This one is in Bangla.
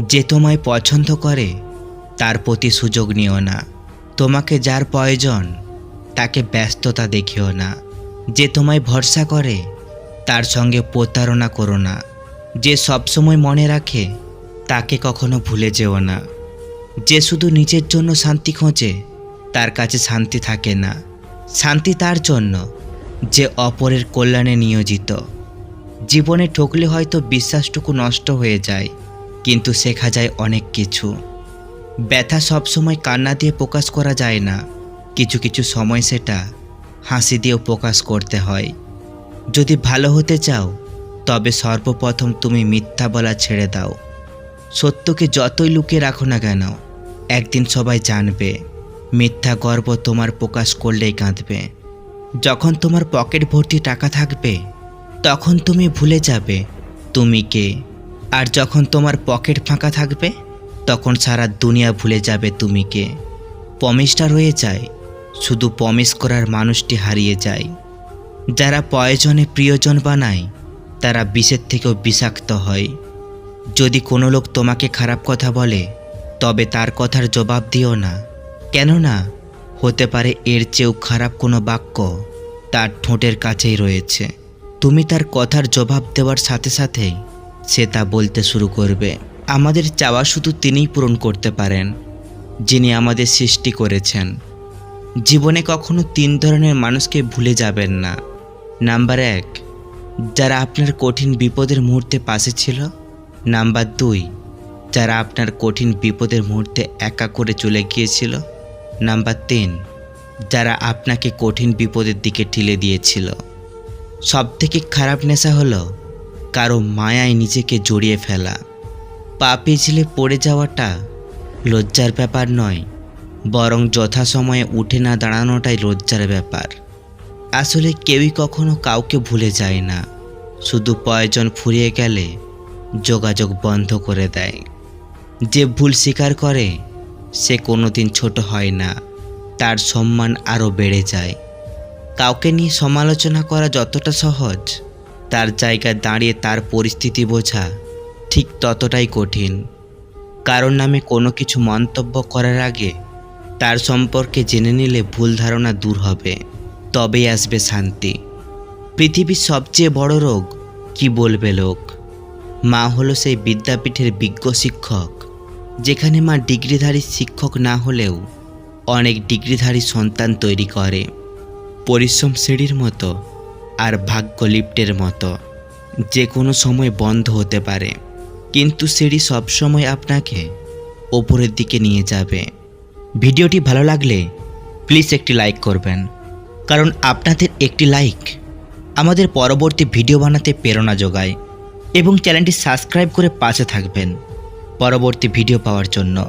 যে তোমায় পছন্দ করে, তার প্রতি সুযোগ নিও না। তোমাকে যার প্রয়োজন, তাকে ব্যস্ততা দেখিও না। যে তোমায় ভরসা করে, তার সঙ্গে প্রতারণা করো না। যে সবসময় মনে রাখে, তাকে কখনো ভুলে যেও না। যে শুধু নিজের জন্য শান্তি খোঁজে, তার কাছে শান্তি থাকে না। শান্তি তার জন্য, যে অপরের কল্যাণে নিয়োজিত। জীবনে ঠকলে হয়তো বিশ্বাসটুকু নষ্ট হয়ে যায়। কিন্তু শেখা যায় অনেক কিছু। ব্যথা সবসময় কান্না দিয়ে প্রকাশ করা যায় না। কিছু কিছু সময় সেটা হাসি দিয়েও প্রকাশ করতে হয়। যদি ভালো হতে চাও, তবে সর্বপ্রথম তুমি মিথ্যা বলা ছেড়ে দাও। সত্যকে যতই লুকিয়ে রাখো না কেন, একদিন সবাই জানবে। মিথ্যা গর্ব তোমার প্রকাশ করলেই কাঁদবে। যখন তোমার পকেট ভর্তি টাকা থাকবে, তখন তুমি ভুলে যাবে তুমি কে। আর যখন তোমার পকেট ফাঁকা থাকবে, তখন সারা দুনিয়া ভুলে যাবে তুমি কে। পমিসটা রয়ে যায়, শুধু পমিস করার মানুষটি হারিয়ে যায়। যারা প্রয়োজনে প্রিয়জন বানায়, তারা বিষের থেকেও বিষাক্ত হয়। যদি কোনো লোক তোমাকে খারাপ কথা বলে, তবে তার কথার জবাব দিও না। কেননা, হতে পারে এর চেয়েও খারাপ কোনো বাক্য তার ঠোঁটের কাছেই রয়েছে। তুমি তার কথার জবাব দেওয়ার সাথে সাথেই সে তা বলতে শুরু করবে। আমাদের চাওয়া শুধু তিনিই পূরণ করতে পারেন, যিনি আমাদের সৃষ্টি করেছেন। জীবনে কখনো তিন ধরনের মানুষকে ভুলে যাবেন না। নাম্বার এক, যারা আপনার কঠিন বিপদের মুহূর্তে পাশে ছিল। নাম্বার দুই, যারা আপনার কঠিন বিপদের মুহূর্তে একা করে চলে গিয়েছিল। নাম্বার তিন, যারা আপনাকে কঠিন বিপদের দিকে ঠেলে দিয়েছিল। সবথেকে খারাপ নেশা হলো কারও মায়ায় নিজেকে জড়িয়ে ফেলা। পা পিছলে পড়ে যাওয়াটা লজ্জার ব্যাপার নয়, বরং যথাসময়ে উঠে না দাঁড়ানোটাই লজ্জার ব্যাপার। আসলে কেউই কখনো কাউকে ভুলে যায় না, শুধু প্রয়োজন ফুরিয়ে গেলে যোগাযোগ বন্ধ করে দেয়। যে ভুল স্বীকার করে, সে কোনোদিন ছোট হয় না, তার সম্মান আরও বেড়ে যায়। কাউকে নিয়ে সমালোচনা করা যতটা সহজ তার জায়গায় দাঁড়িয়ে তার পরিস্থিতি বোঝা ঠিক ততটাই কঠিন। কারোর নামে কোনো কিছু মন্তব্য করার আগে তার সম্পর্কে জেনে নিলে ভুল ধারণা দূর হবে, তবেই আসবে শান্তি। পৃথিবীর সবচেয়ে বড় রোগ কি বলবে লোক? মা হলো সেই বিদ্যাপীঠের বিজ্ঞ শিক্ষক, যেখানে মা ডিগ্রিধারী শিক্ষক না হলেও অনেক ডিগ্রিধারী সন্তান তৈরি করে। পরিশ্রম সিঁড়ির মতো আর ভাগ্য লিফটের মতো। যে কোনো সময় বন্ধ হতে পারে। কিন্তু সিঁড়ি সবসময় আপনাকে ওপরের দিকে নিয়ে যাবে। ভিডিওটি ভালো লাগলে প্লিজ একটি লাইক করবেন। কারণ আপনাদের একটি লাইক আমাদের পরবর্তী ভিডিও বানাতে প্রেরণা যোগায় এবং চ্যানেলটি সাবস্ক্রাইব করে পাশে থাকবেন। পরবর্তী ভিডিও পাওয়ার জন্য।